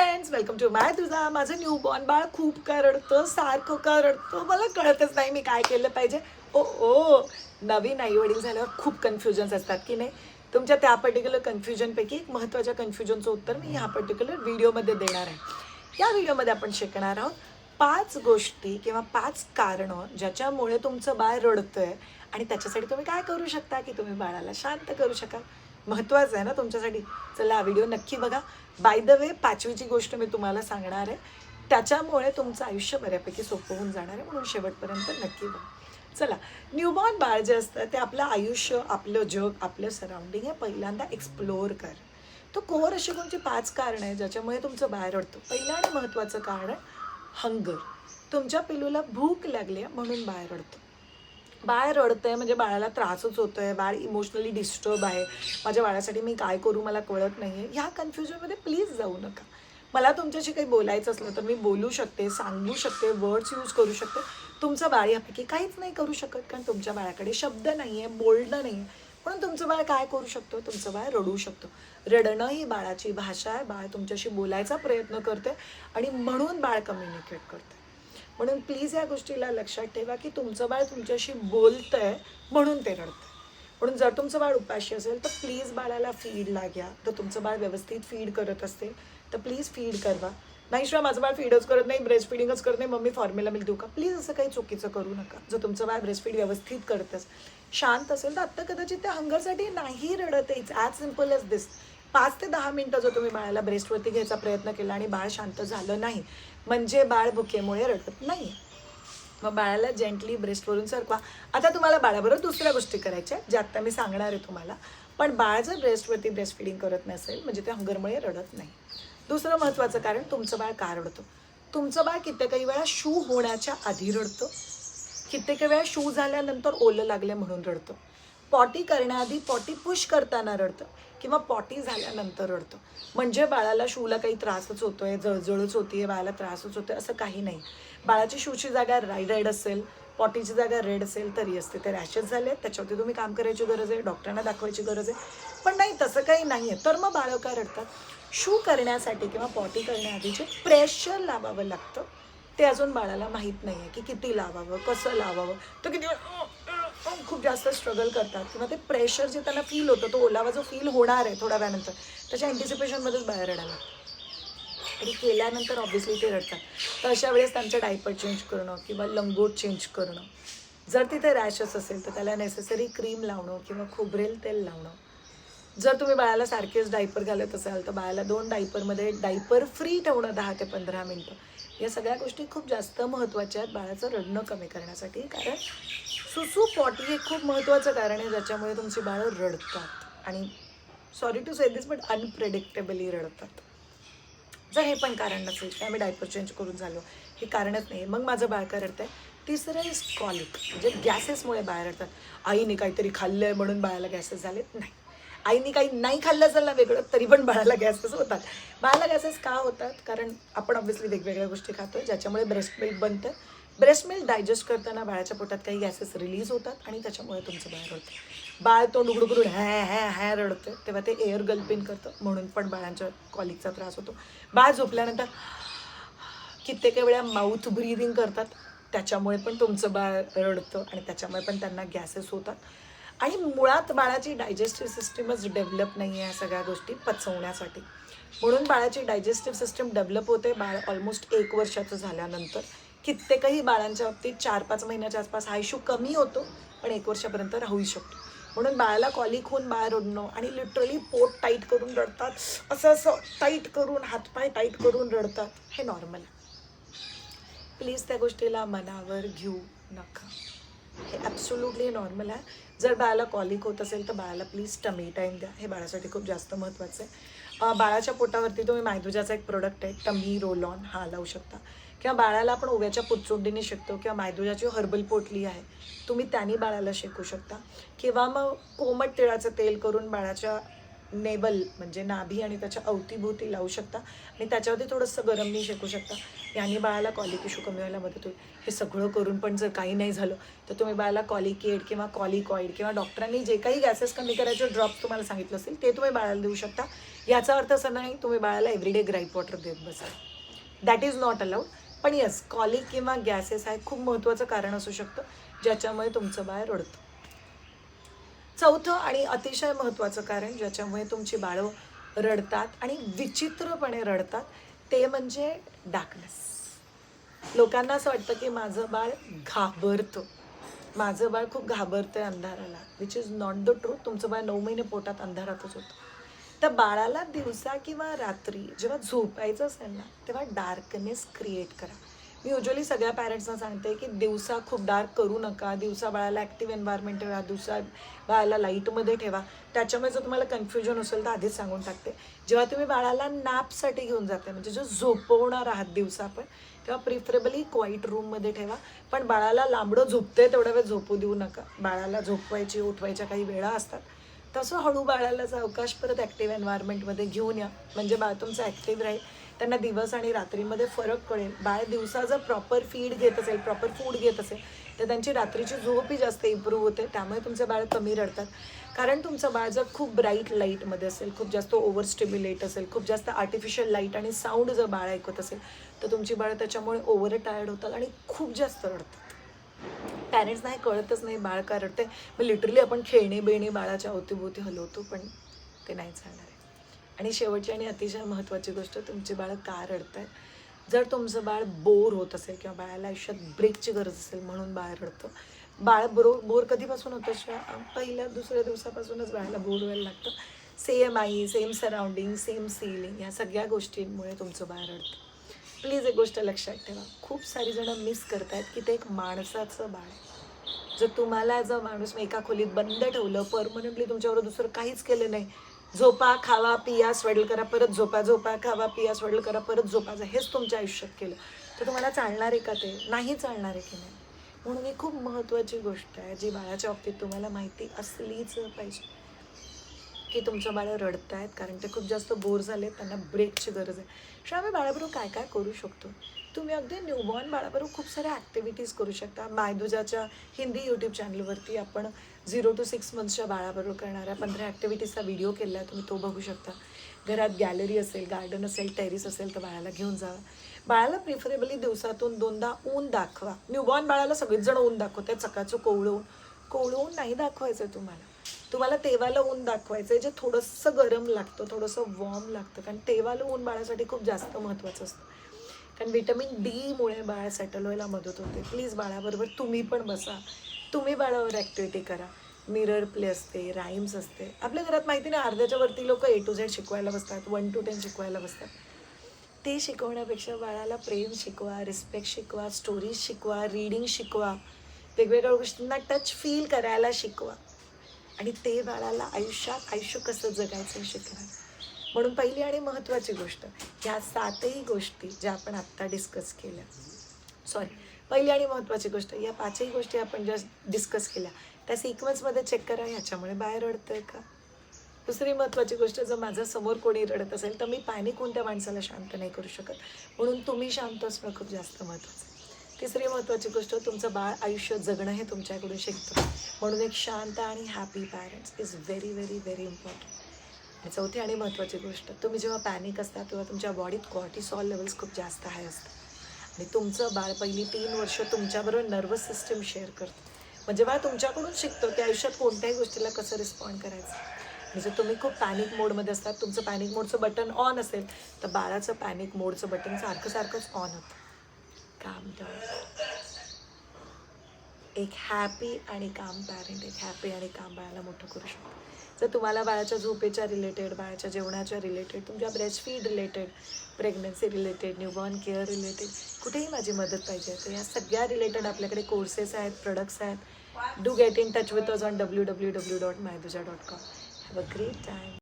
Friends welcome to माय तुझा माझं newborn बाळ खूप का सारखं का मला कळतच नाही मी काय केलं पाहिजे. ओ ओ नवीन आई वडील झाल्यावर खूप कन्फ्युजन्स असतात की नाही? तुमच्या त्या पर्टिक्युलर कन्फ्युजनपैकी एक महत्त्वाच्या कन्फ्युजनचं उत्तर मी ह्या पर्टिक्युलर व्हिडिओमध्ये देणार आहे. या व्हिडिओमध्ये आपण शिकणार आहोत पाच गोष्टी किंवा पाच कारणं ज्याच्यामुळे तुमचं बाळ रडतंय आणि त्याच्यासाठी तुम्ही काय करू शकता की तुम्ही बाळाला शांत करू शकाल? महत्त्वाचं आहे ना तुमच्यासाठी. चला हा व्हिडिओ नक्की बघा. बाय द वे पाचवीची गोष्ट मी तुम्हाला सांगणार आहे. त्याच्यामुळे तुमचं आयुष्य बऱ्यापैकी सोपं होऊन जाणार आहे म्हणून शेवटपर्यंत नक्की बघा. चला न्यूबॉर्न बाळ जे असतं ते आपलं आयुष्य आपलं जग आपलं सराउंडिंग हे पहिल्यांदा एक्सप्लोअर कर. तो कोर अशी कोणती पाच कारणं आहे ज्याच्यामुळे तुमचं बाहेर रडतं? पहिलं आणि महत्त्वाचं कारण हंगर तुमच्या पिलूला भूक लागली आहे म्हणून बाहेर रडतं. बाळ रडतंय म्हणजे बाळाला त्रासच होतोय बाळ इमोशनली डिस्टर्ब आहे. माझ्या बाळासाठी मी काय करू मला कळत नाही आहे ह्या कन्फ्युजनमध्ये प्लीज जाऊ नका. मला तुमच्याशी काही बोलायचं असलं तर मी बोलू शकते सांगू शकते वर्ड्स यूज करू शकते. तुमचं बाळ यापैकी काहीच नाही करू शकत कारण तुमच्या बाळाकडे शब्द नाही आहे बोलणं नाही आहे म्हणून तुमचं बाळ काय करू शकतो? तुमचं बाळ रडू शकतो. रडणं ही बाळाची भाषा आहे. बाळ तुमच्याशी बोलायचा प्रयत्न करते आणि म्हणून बाळ कम्युनिकेट करते म्हणून प्लीज या गोष्टीला लक्षात ठेवा की तुमचं बाळ तुमच्याशी बोलतंय म्हणून ते रडतं म्हणून जर तुमचं बाळ उपाशी असेल तर प्लीज बाळाला फीडला घ्या. तर तुमचं बाळ व्यवस्थित फीड करत असेल तर प्लीज फीड करवा. नाही शिवाय माझं बाळ फीडच करत नाही ब्रेस्ट फिडिंगच करत नाही मम्मी फॉर्म्युला मिळतो देऊ का? प्लीज असं काही चुकीचं करू नका. जर तुमचं बाळ ब्रेस्ट फीड व्यवस्थित करतच शांत असेल तर आत्ता कदाचित त्या हंगरसाठी नाही रडत it's as simple as this पाच ते दहा मिनटं जो तुम्ही बाळाला ब्रेस्टवरती घ्यायचा प्रयत्न केला आणि बाळ शांत झालं नाही म्हणजे बाळ भुकेमुळे रडत नाही. मग बाळाला जेंटली ब्रेस्टवरून सरकवा. आता तुम्हाला बाळाबरोबर दुसऱ्या गोष्टी करायच्या आहेत, ज्या आत्ता मी सांगणार आहे तुम्हाला. पण बाळ जर ब्रेस्टवरती ब्रेस्ट फिडिंग करत नसेल म्हणजे ते हंगरमुळे रडत नाही. दुसरं महत्त्वाचं कारण तुमचं बाळ का रडतं? तुमचं बाळ कित्येकही वेळा शू होण्याच्या आधी रडतं. कित्येक वेळा शू झाल्यानंतर ओलं लागले म्हणून रडतं. पॉटी करण्याआधी पॉटी पुश करताना रडतं किंवा पॉटी झाल्यानंतर रडतं. म्हणजे बाळाला शूला काही त्रासच होतोय जळजळच होतीये बाळाला त्रासच होतोय असं काही नाही. बाळाची शूची जागा राय रेड असेल पॉटीची जागा रेड असेल तरी असते. ते रॅशेस झाले त्याच्यावरती तुम्ही काम करायची गरज आहे डॉक्टरांना दाखवायची गरज आहे. पण नाही तसं काही नाही आहे तर मग बाळं का रडतात? शू करण्यासाठी किंवा पॉटी करण्याआधीचे प्रेशर लावावं लागतं ते अजून बाळाला माहीत नाही आहे की किती लावावं कसं लावावं. तर किती खूप जास्त स्ट्रगल करतात. किंवा ते प्रेशर जे त्यांना फील होतं तो ओलावा जो फील होणार आहे थोड्या वेळानंतर त्याच्या अँटिसिपेशनमध्येच बाहेर रडायला आणि केल्यानंतर ऑब्व्हियसली ते रडतात. तर अशा वेळेस त्यांचं डायपर चेंज करणं किंवा लंगोट चेंज करणं. जर तिथे रॅशेस असेल तर त्याला नेसेसरी क्रीम लावणं किंवा खोबरेल तेल लावणं. जर तुम्ही बाळाला सारखेच डायपर घालत असाल तर बाळाला दोन डायपरमध्ये डायपर फ्री ठेवणं दहा ते पंधरा मिनटं. या सगळ्या गोष्टी खूप जास्त महत्त्वाच्या आहेत बाळाचं रडणं कमी करण्यासाठी. कारण सुसू पॉटी हे खूप महत्त्वाचं कारण आहे ज्याच्यामुळे तुमची बाळं रडतात. आणि sorry to say this but unpredictably रडतात. जर हे पण कारण नसेल की आम्ही डायपर चेंज करून झालो. हे कारणच नाही. मग माझं बाळ काय रडतंय? तिसरं इज कॉलिक म्हणजे गॅसेसमुळे बाहेर रडतात. आईने काहीतरी खाल्लं आहे म्हणून बाळाला गॅसेस झालेत? नाही. आईने काही नाही खाल्लं असेल ना वेगळं तरी पण बाळाला गॅसेस होतात. बाळाला गॅसेस का होतात? कारण आपण ऑब्व्हियसली वेगवेगळ्या गोष्टी खातोय ज्याच्यामुळे ब्रेस्ट मिल्क बनतं. ब्रेस्ट मिल्क डायजेस्ट करताना बाळाच्या पोटात काही गॅसेस रिलीज होतात आणि त्याच्यामुळे तुमचं बाळ होतं बाळ तोंड उघडू करून हॅ हॅ हॅ रडतं. तेव्हा ते एअर गल्पिंग करतं. म्हणून पण बाळांच्या कॉलिकचा त्रास होतो. बाळ झोपल्यानंतर कित्येक वेळा माउथ ब्रीदिंग करतात. त्याच्यामुळे पण तुमचं बाळ रडतं आणि त्याच्यामुळे पण त्यांना गॅसेस होतात. आणि मुळात बाळाची डायजेस्टिव्ह सिस्टीमच डेव्हलप नाही आहे सगळ्या गोष्टी पचवण्यासाठी. म्हणून बाळाची डायजेस्टिव्ह सिस्टीम डेव्हलप होते. बाळ ऑलमोस्ट एक वर्षाचं झाल्यानंतर. कित्येकही बाळांच्या बाबतीत चार पाच महिन्याच्या आसपास हा इशू कमी होतो पण एक वर्षापर्यंत राहूही शकतो. म्हणून बाळाला कॉलिक होऊन बाळ रडणं आणि लिटरली पोट टाईट करून रडतात असं असं टाईट करून हातपाय टाईट करून रडतात हे नॉर्मल आहे. प्लीज त्या गोष्टीला मनावर घेऊ नका. हे ॲब्सोल्युटली नॉर्मल आहे. जर बाळाला कॉलिक होत असेल तर बाळाला प्लीज टमी टाईम द्या. हे बाळासाठी खूप जास्त महत्त्वाचं आहे. बाळाच्या पोटावरती तुम्ही मायदुजाचा एक प्रोडक्ट आहे टमी रोल ऑन हा लावू शकता. किंवा बाळाला आपण ओव्याच्या पुचोंडीने शिकतो किंवा मायदुजाची हर्बल पोटली आहे तुम्ही त्याने बाळाला शिकू शकता. किंवा मग कोमट तिळाचं तेल करून बाळाच्या नेबल म्हणजे नाभी आणि त्याच्या अवतीभोवती लावू शकता आणि त्याच्यावरती थोडंसं गरमनी शिकू शकता. याने बाळाला कॉलिक इशू कमी व्हायला मदत होईल. हे सगळं करून पण जर काही नाही झालं तर तुम्ही बाळाला कॉलिकेड किंवा कॉलिकॉइड किंवा डॉक्टरांनी जे काही गॅसेस कमी करायचे ड्रॉप्स तुम्हाला सांगितलं असेल ते तुम्ही बाळाला देऊ शकता. याचा अर्थ असा नाही तुम्ही बाळाला एव्हरीडे ग्राईट वॉटर देत बसा. दॅट इज नॉट अलाउड पण यस कॉलिक किंवा गॅसेस हा एक खूप महत्त्वाचं कारण असू शकतं ज्याच्यामुळे तुमचं बाळ रडतं. चौथं आणि अतिशय महत्त्वाचं कारण ज्याच्यामुळे तुमची बाळं रडतात आणि विचित्रपणे रडतात ते म्हणजे डार्कनेस लोकांना असं वाटतं की माझं बाळ घाबरतं. माझं बाळ खूप घाबरतं आहे अंधाराला which is not the truth तुमचं बाळ नऊ महिने पोटात अंधारातच होतं. तर बाळाला दिवसा किंवा रात्री जेव्हा झोपायचं असेल ना तेव्हा डार्कनेस क्रिएट करा. मी युजली सगळ्या पॅरेंट्सना सांगते की दिवसा खूप डार्क करू नका. दिवसा बाळाला ॲक्टिव्ह एन्व्हायरमेंट ठेवा. दिवसा बाळाला लाईटमध्ये ठेवा. त्याच्यामुळे जर तुम्हाला कन्फ्युजन असेल तर आधीच सांगून टाकते. जेव्हा तुम्ही बाळाला नॅपसाठी घेऊन जाते म्हणजे जो झोपवणार आहात दिवसा पण तेव्हा प्रिफरेबली क्वाईट रूममध्ये ठेवा. पण बाळाला लांबडं झोपते तेवढा वेळ झोपू देऊ नका. बाळाला झोपवायची उठवायच्या काही वेळा असतात. तसं हळू बाळाला अवकाश परत ॲक्टिव्ह एन्व्हायरमेंटमध्ये घेऊन या. म्हणजे बाळ तुमचं ॲक्टिव्ह राहील. त्यांना दिवस आणि रात्रीमध्ये फरक कळेल. बाळ दिवसा जर प्रॉपर फीड घेत असेल प्रॉपर फूड घेत असेल तर त्यांची रात्रीची झोपही जास्त इम्प्रूव्ह होते. त्यामुळे तुमचे बाळ कमी रडतात. कारण तुमचं बाळ जर खूप ब्राईट लाईटमध्ये असेल खूप जास्त ओव्हर स्टिम्युलेट असेल खूप जास्त आर्टिफिशियल लाइट आणि साऊंड जर बाळ ऐकत असेल तर तुमची बाळ त्याच्यामुळे ओव्हर टायर्ड होतात आणि खूप जास्त रडतात. पॅरेंट्सना हे कळतच नाही बाळ का मग लिटरली आपण खेळणे बिळणे बाळाच्या अवतीभोवती हलवतो पण ते नाही चालणार आहे. आणि शेवटची आणि अतिशय महत्त्वाची गोष्ट तुमची बाळ का रडत आहेत जर तुमचं बाळ बोर होत असेल किंवा बाळाला आयुष्यात ब्रेकची गरज असेल म्हणून बाळ रडतं बाळ बरो बोर कधीपासून होतं? शिवाय पहिल्या दुसऱ्या दिवसापासूनच बाळाला बोर व्हायला लागतं. सेम आई सेम सराउंडिंग सेम सिलिंग या सगळ्या गोष्टींमुळे तुमचं बाळ रडतं. प्लीज एक गोष्ट लक्षात ठेवा. खूप सारी जणं मिस करतायत की ते एक माणसाचं बाळ आहे. जर तुम्हाला ॲज अ माणूस एका खोलीत बंद ठेवलं परमनंटली तुमच्यावर दुसरं काहीच केलं नाही. झोपा खावा पिया स्वेडल करा परत झोपा झोपा खावा पिया स्वेडल करा परत झोपा. हेच तुमच्या आयुष्यात केलं तर तुम्हाला चालणार आहे का ते? नाही चालणार आहे की नाही? म्हणून ही खूप महत्त्वाची गोष्ट आहे जी बाळाच्या बाबतीत तुम्हाला माहिती असलीच पाहिजे. की तुमच्या बाळं रडत आहेत कारण ते खूप जास्त बोर झाले त्यांना ब्रेकची गरज आहे. शिवाय आम्ही बाळाबरोबर काय काय करू शकतो? तुम्ही अगदी न्यूबॉर्न बाळाबरोबर खूप साऱ्या ॲक्टिव्हिटीज करू शकता. मायदुजाच्या हिंदी यूट्यूब चॅनलवरती आपण झिरो टू सिक्स मंथच्या बाळाबरोबर करणाऱ्या पंधरा ॲक्टिव्हिटीजचा व्हिडिओ केला आहे तुम्ही तो बघू शकता. घरात गॅलरी असेल गार्डन असेल टेरिस असेल तर बाळाला घेऊन जावा बाळाला प्रिफरेबली दिवसातून दोनदा ऊन दाखवा. न्यूबॉर्न बाळाला सगळेच जण ऊन दाखवतात सकाळचं कोवळं कोवळं ऊन नाही दाखवायचं तुम्हाला. तुम्हाला तेवाला ऊन दाखवायचं आहे जे थोडंसं गरम लागतं थोडंसं वॉर्म लागतं. कारण तेवालं ऊन बाळासाठी खूप जास्त महत्त्वाचं असतं. कारण व्हिटॅमिन डीमुळे बाळ सेटल व्हायला मदत होते. प्लीज बाळाबरोबर तुम्ही पण बसा. तुम्ही बाळावर ॲक्टिव्हिटी करा. मिरर प्ले असते राईम्स असते. आपल्या घरात माहिती नाही अर्ध्याच्या वरती लोक ए टू झेड शिकवायला बसतात वन टू टेन शिकवायला बसतात. ते शिकवण्यापेक्षा बाळाला प्रेम शिकवा रिस्पेक्ट शिकवा स्टोरीज शिकवा रीडिंग शिकवा. वेगवेगळ्या गोष्टींना टच फील करायला शिकवा. आणि ते बाळाला आयुष्यात आयुष्य कसं जगायचं हे शिकणार? म्हणून पहिली आणि महत्त्वाची गोष्ट ह्या सातही गोष्टी ज्या आपण आत्ता डिस्कस केल्या. सॉरी पहिली आणि महत्त्वाची गोष्ट या पाचही गोष्टी आपण ज्या डिस्कस केल्या त्या सिक्वन्समध्ये चेक करा ह्याच्यामुळे बाहेर रडतंय का? दुसरी महत्त्वाची गोष्ट जर माझं समोर कोणी रडत असेल तर मी पाणी कोणत्या माणसाला शांत नाही करू शकत? म्हणून तुम्ही शांत असणं खूप जास्त महत्त्वाचं आहे. तिसरी महत्त्वाची गोष्ट तुमचं बाळ आयुष्य जगणं हे तुमच्याकडून शिकतं. म्हणून एक शांत आणि happy parents is very very very important आणि चौथी आणि महत्त्वाची गोष्ट तुम्ही जेव्हा पॅनिक असता तेव्हा तुमच्या बॉडीत कॉर्टिसॉल लेवल्स खूप जास्त हाय असतात. आणि तुमचं बाळ पहिली तीन वर्ष तुमच्याबरोबर नर्वस सिस्टम शेअर करतं. म्हणजे बाळ तुमच्याकडून शिकतो की आयुष्यात कोणत्याही गोष्टीला कसं रिस्पॉन्ड करायचं. आणि जर तुम्ही खूप पॅनिक मोडमध्ये असतात तुमचं पॅनिक मोडचं बटन ऑन असेल तर बाळाचं पॅनिक मोडचं बटन सारखं सारखंच ऑन होतं. काम डाऊन एक हॅपी आणि काम पॅरेंट एक हॅपी आणि काम बाळाला मोठं करू शकतो. जर तुम्हाला बाळाच्या झोपेच्या रिलेटेड बाळाच्या जेवणाच्या रिलेटेड तुमच्या breast feed related pregnancy related newborn care related कुठेही माझी मदत पाहिजे. तर या सगळ्या रिलेटेड आपल्याकडे कोर्सेस आहेत प्रोडक्ट्स आहेत. Do get in touch with us on W W W dot मायदुजा dot com have a great time